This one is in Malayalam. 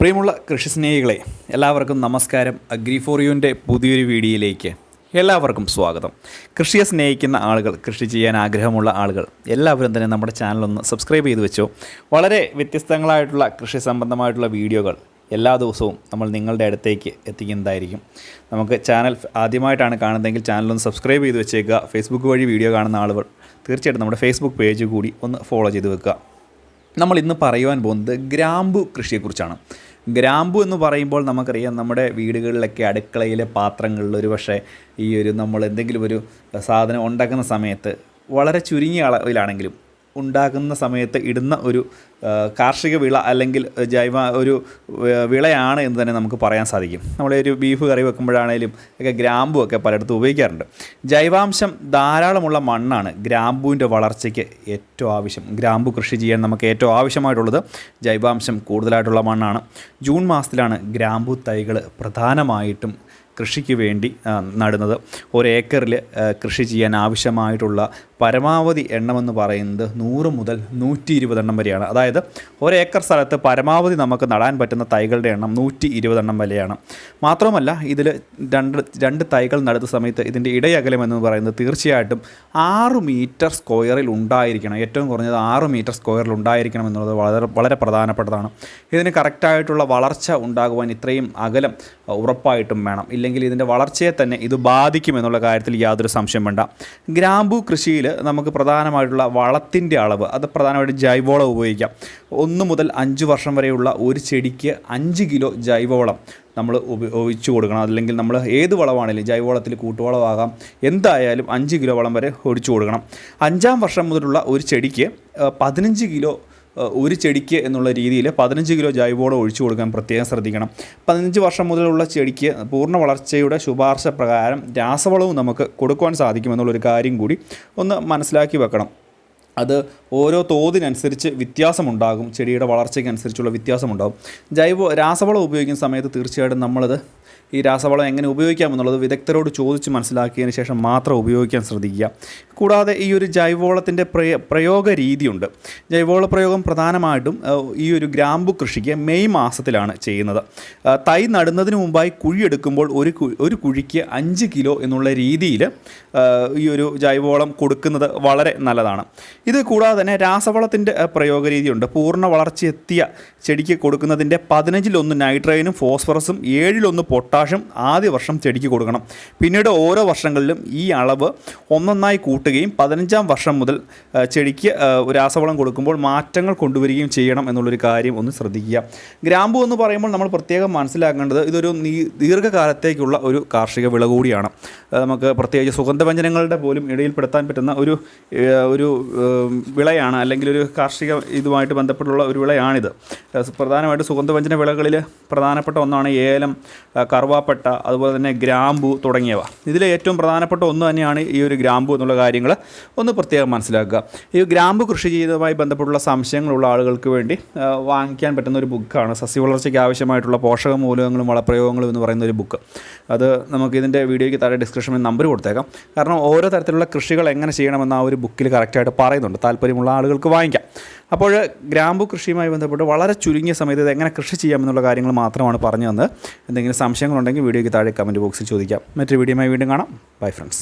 പ്രിയമുള്ള കൃഷി സ്നേഹികളെ എല്ലാവർക്കും നമസ്കാരം. അഗ്രി ഫോർ യുവിന്റെ പുതിയൊരു വീഡിയോയിലേക്ക് എല്ലാവർക്കും സ്വാഗതം. കൃഷിയെ സ്നേഹിക്കുന്ന ആളുകൾ കൃഷി ചെയ്യാൻ ആഗ്രഹമുള്ള ആളുകൾ എല്ലാവരും തന്നെ നമ്മുടെ ചാനലൊന്ന് സബ്സ്ക്രൈബ് ചെയ്ത് വെച്ചോ. വളരെ വ്യത്യസ്തങ്ങളായിട്ടുള്ള കൃഷി സംബന്ധമായിട്ടുള്ള വീഡിയോകൾ എല്ലാ ദിവസവും നമ്മൾ നിങ്ങളുടെ അടുത്തേക്ക് എത്തിക്കുന്നതായിരിക്കും. നമുക്ക് ചാനൽ ആദ്യമായിട്ടാണ് കാണുന്നതെങ്കിൽ ചാനലൊന്ന് സബ്സ്ക്രൈബ് ചെയ്ത് വെച്ചേക്കുക. ഫേസ്ബുക്ക് വഴി വീഡിയോ കാണുന്ന ആളുകൾ തീർച്ചയായിട്ടും നമ്മുടെ ഫേസ്ബുക്ക് പേജ് കൂടി ഒന്ന് ഫോളോ ചെയ്ത് വെക്കുക. നമ്മൾ ഇന്ന് പറയുവാൻ പോകുന്നത് ഗ്രാമ്പു കൃഷിയെക്കുറിച്ചാണ്. ഗ്രാമ്പു എന്ന് പറയുമ്പോൾ നമുക്കറിയാം നമ്മുടെ വീടുകളിലൊക്കെ അടുക്കളയിലെ പാത്രങ്ങളിൽ ഒരു പക്ഷേ ഈ ഒരു നമ്മൾ എന്തെങ്കിലും ഒരു സാധനം ഉണ്ടാക്കുന്ന സമയത്ത് വളരെ ചുരുങ്ങിയ അളവിലാണെങ്കിലും ഉണ്ടാക്കുന്ന സമയത്ത് ഇടുന്ന ഒരു കാർഷിക വിള അല്ലെങ്കിൽ ജൈവ ഒരു വിളയാണ് എന്ന് തന്നെ നമുക്ക് പറയാൻ സാധിക്കും. നമ്മൾ ഒരു ബീഫ് കറി വെക്കുമ്പോഴാണേലും ഒക്കെ ഗ്രാമ്പു ഒക്കെ പലയിടത്തും ഉപയോഗിക്കാറുണ്ട്. ജൈവാംശം ധാരാളമുള്ള മണ്ണാണ് ഗ്രാമ്പുവിന്റെ വളർച്ചയ്ക്ക് ഏറ്റവും ആവശ്യം. ഗ്രാമ്പു കൃഷി ചെയ്യാൻ നമുക്ക് ഏറ്റവും ആവശ്യമായിട്ടുള്ളത് ജൈവാംശം കൂടുതലായിട്ടുള്ള മണ്ണാണ്. ജൂൺ മാസത്തിലാണ് ഗ്രാമ്പു തൈകൾ പ്രധാനമായിട്ടും കൃഷിക്ക് വേണ്ടി നടുന്നത്. ഒരേക്കറിൽ കൃഷി ചെയ്യാൻ ആവശ്യമായിട്ടുള്ള പരമാവധി എണ്ണമെന്ന് പറയുന്നത് നൂറ് മുതൽ നൂറ്റി ഇരുപത് എണ്ണം വരെയാണ്. അതായത് ഒരേക്കർ സ്ഥലത്ത് പരമാവധി നമുക്ക് നടാൻ പറ്റുന്ന തൈകളുടെ എണ്ണം നൂറ്റി ഇരുപത് എണ്ണം വരെയാണ്. മാത്രമല്ല ഇതിൽ രണ്ട് രണ്ട് തൈകൾ നടുന്ന സമയത്ത് ഇതിന്റെ ഇടയകലം എന്ന് പറയുന്നത് തീർച്ചയായിട്ടും ആറ് മീറ്റർ സ്ക്വയറിൽ ഉണ്ടായിരിക്കണം. ഏറ്റവും കുറഞ്ഞത് ആറ് മീറ്റർ സ്ക്വയറിൽ ഉണ്ടായിരിക്കണം എന്നുള്ളത് വളരെ വളരെ പ്രധാനപ്പെട്ടതാണ്. ഇതിന് കറക്റ്റായിട്ടുള്ള വളർച്ച ഉണ്ടാകുവാൻ ഇത്രയും അകലം ഉറപ്പായിട്ടും വേണം. ഇല്ലെങ്കിൽ ഇതിന്റെ വളർച്ചയെ തന്നെ ഇത് ബാധിക്കുമെന്നുള്ള കാര്യത്തിൽ യാതൊരു സംശയം വേണ്ട. ഗ്രാമ്പു കൃഷിയിൽ നമുക്ക് പ്രധാനമായിട്ടുള്ള വളത്തിന്റെ അളവ് അത് പ്രധാനമായിട്ട് ജൈവവളം ഉപയോഗിക്കാം. ഒന്ന് മുതൽ അഞ്ച് വർഷം വരെയുള്ള ഒരു ചെടിക്ക് അഞ്ച് കിലോ ജൈവവളം നമ്മൾ ഉപയോഗിച്ചു കൊടുക്കണം. അല്ലെങ്കിൽ നമ്മൾ ഏത് വളമാണെങ്കിലും ജൈവവളത്തിൽ കൂട്ടുവളമാകാം എന്തായാലും അഞ്ച് കിലോ വളം വരെ ഒഴിച്ചു കൊടുക്കണം. അഞ്ചാം വർഷം മുതലുള്ള ഒരു ചെടിക്ക് പതിനഞ്ച് കിലോ ഒരു ചെടിക്ക് എന്നുള്ള രീതിയിൽ പതിനഞ്ച് കിലോ ജൈവവളം ഒഴിച്ചു കൊടുക്കാൻ പ്രത്യേകം ശ്രദ്ധിക്കണം. പതിനഞ്ച് വർഷം മുതലുള്ള ചെടിക്ക് പൂർണ വളർച്ചയുടെ ശുപാർശ പ്രകാരം രാസവളവും നമുക്ക് കൊടുക്കുവാൻ സാധിക്കുമെന്നുള്ളൊരു കാര്യം കൂടി ഒന്ന് മനസ്സിലാക്കി വെക്കണം. അത് ഓരോ തോതിനനുസരിച്ച് വ്യത്യാസമുണ്ടാകും. ചെടിയുടെ വളർച്ചയ്ക്കനുസരിച്ചുള്ള വ്യത്യാസമുണ്ടാകും. ജൈവ രാസവളം ഉപയോഗിക്കുന്ന സമയത്ത് തീർച്ചയായിട്ടും നമ്മളത് ഈ രാസവളം എങ്ങനെ ഉപയോഗിക്കാമെന്നുള്ളത് വിദഗ്ധരോട് ചോദിച്ച് മനസ്സിലാക്കിയതിന് ശേഷം മാത്രം ഉപയോഗിക്കാൻ ശ്രദ്ധിക്കുക. കൂടാതെ ഈ ഒരു ജൈവവളത്തിന്റെ പ്രയ പ്രയോഗ രീതിയുണ്ട് ജൈവവള പ്രയോഗം പ്രധാനമായിട്ടും ഈ ഒരു ഗ്രാമ്പു കൃഷിക്ക് മെയ് മാസത്തിലാണ് ചെയ്യുന്നത്. തൈ നടുന്നതിന് മുമ്പായി കുഴിയെടുക്കുമ്പോൾ ഒരു ഒരു കുഴിക്ക് അഞ്ച് കിലോ എന്നുള്ള രീതിയിൽ ഈ ഒരു ജൈവവളം കൊടുക്കുന്നത് വളരെ നല്ലതാണ്. ഇത് കൂടാതെ തന്നെ രാസവളത്തിന്റെ പ്രയോഗ രീതിയുണ്ട് പൂർണ വളർച്ചയെത്തിയ ചെടിക്ക് കൊടുക്കുന്നതിന്റെ പതിനഞ്ചിലൊന്ന് നൈട്രജനും ഫോസ്ഫറസും ഏഴിലൊന്ന് പൊട്ടാഷും ആദ്യ വർഷം ചെടിക്ക് കൊടുക്കണം. പിന്നീട് ഓരോ വർഷങ്ങളിലും ഈ അളവ് ഒന്നൊന്നായി കൂട്ടുകയും പതിനഞ്ചാം വർഷം മുതൽ ചെടിക്ക് രാസവളം കൊടുക്കുമ്പോൾ മാറ്റങ്ങൾ കൊണ്ടുവരികയും ചെയ്യണം എന്നുള്ളൊരു കാര്യം ഒന്ന് ശ്രദ്ധിക്കുക. ഗ്രാമ്പു എന്ന് പറയുമ്പോൾ നമ്മൾ പ്രത്യേകം മനസ്സിലാക്കേണ്ടത് ഇതൊരു ദീർഘകാലത്തേക്കുള്ള ഒരു കാർഷിക വിള കൂടിയാണ്. നമുക്ക് പ്രത്യേകിച്ച് സുഗന്ധവ്യഞ്ജനങ്ങളുടെ പോലും ഇടയിൽപ്പെടുത്താൻ പറ്റുന്ന ഒരു ഒരു വിളയാണ് അല്ലെങ്കിൽ ഒരു കാർഷിക ഇതുമായിട്ട് ബന്ധപ്പെട്ടുള്ള ഒരു വിളയാണിത്. പ്രധാനമായിട്ട് സുഗന്ധവ്യഞ്ജന വിളകളിൽ പ്രധാനപ്പെട്ട ഒന്നാണ് ഏലം കറുവാപ്പട്ട അതുപോലെ തന്നെ ഗ്രാമ്പു തുടങ്ങിയവ. ഇതിലെ ഏറ്റവും പ്രധാനപ്പെട്ട ഒന്ന് തന്നെയാണ് ഈ ഒരു ഗ്രാമ്പു എന്നുള്ള കാര്യങ്ങൾ ഒന്ന് പ്രത്യേകം മനസ്സിലാക്കുക. ഈ ഗ്രാമ്പു കൃഷി ചെയ്തതുമായി ബന്ധപ്പെട്ടുള്ള സംശയങ്ങളുള്ള ആളുകൾക്ക് വേണ്ടി വാങ്ങിക്കാൻ പറ്റുന്ന ഒരു ബുക്കാണ് സസ്യ വളർച്ചയ്ക്ക് ആവശ്യമായിട്ടുള്ള പോഷക മൂലകങ്ങളും വളപ്രയോഗങ്ങളും എന്ന് പറയുന്ന ഒരു ബുക്ക്. അത് നമുക്ക് ഇതിന്റെ വീഡിയോയ്ക്ക് താഴെ ഡിസ്ക്രിപ്ഷനിൽ നമ്പർ കൊടുത്തേക്കാം. കാരണം ഓരോ തരത്തിലുള്ള കൃഷികൾ എങ്ങനെ ചെയ്യണമെന്ന് ആ ഒരു ബുക്കിൽ കറക്റ്റായിട്ട് പറയുന്നുണ്ട്. താല്പര്യമുള്ള ആളുകൾക്ക് വാങ്ങിക്കാം. അപ്പോൾ ഗ്രാമ്പു കൃഷിയുമായി ബന്ധപ്പെട്ട് വളരെ ചുരുങ്ങിയ സമയത്ത് ഇത് എങ്ങനെ കൃഷി ചെയ്യാമെന്നുള്ള കാര്യങ്ങൾ മാത്രമാണ് പറഞ്ഞു തന്നത്. എന്തെങ്കിലും സംശയങ്ങളുണ്ടെങ്കിൽ വീഡിയോയ്ക്ക് താഴെ കമന്റ് ബോക്സിൽ ചോദിക്കാം. മറ്റൊരു വീഡിയോയുമായി വീണ്ടും കാണാം. Bye friends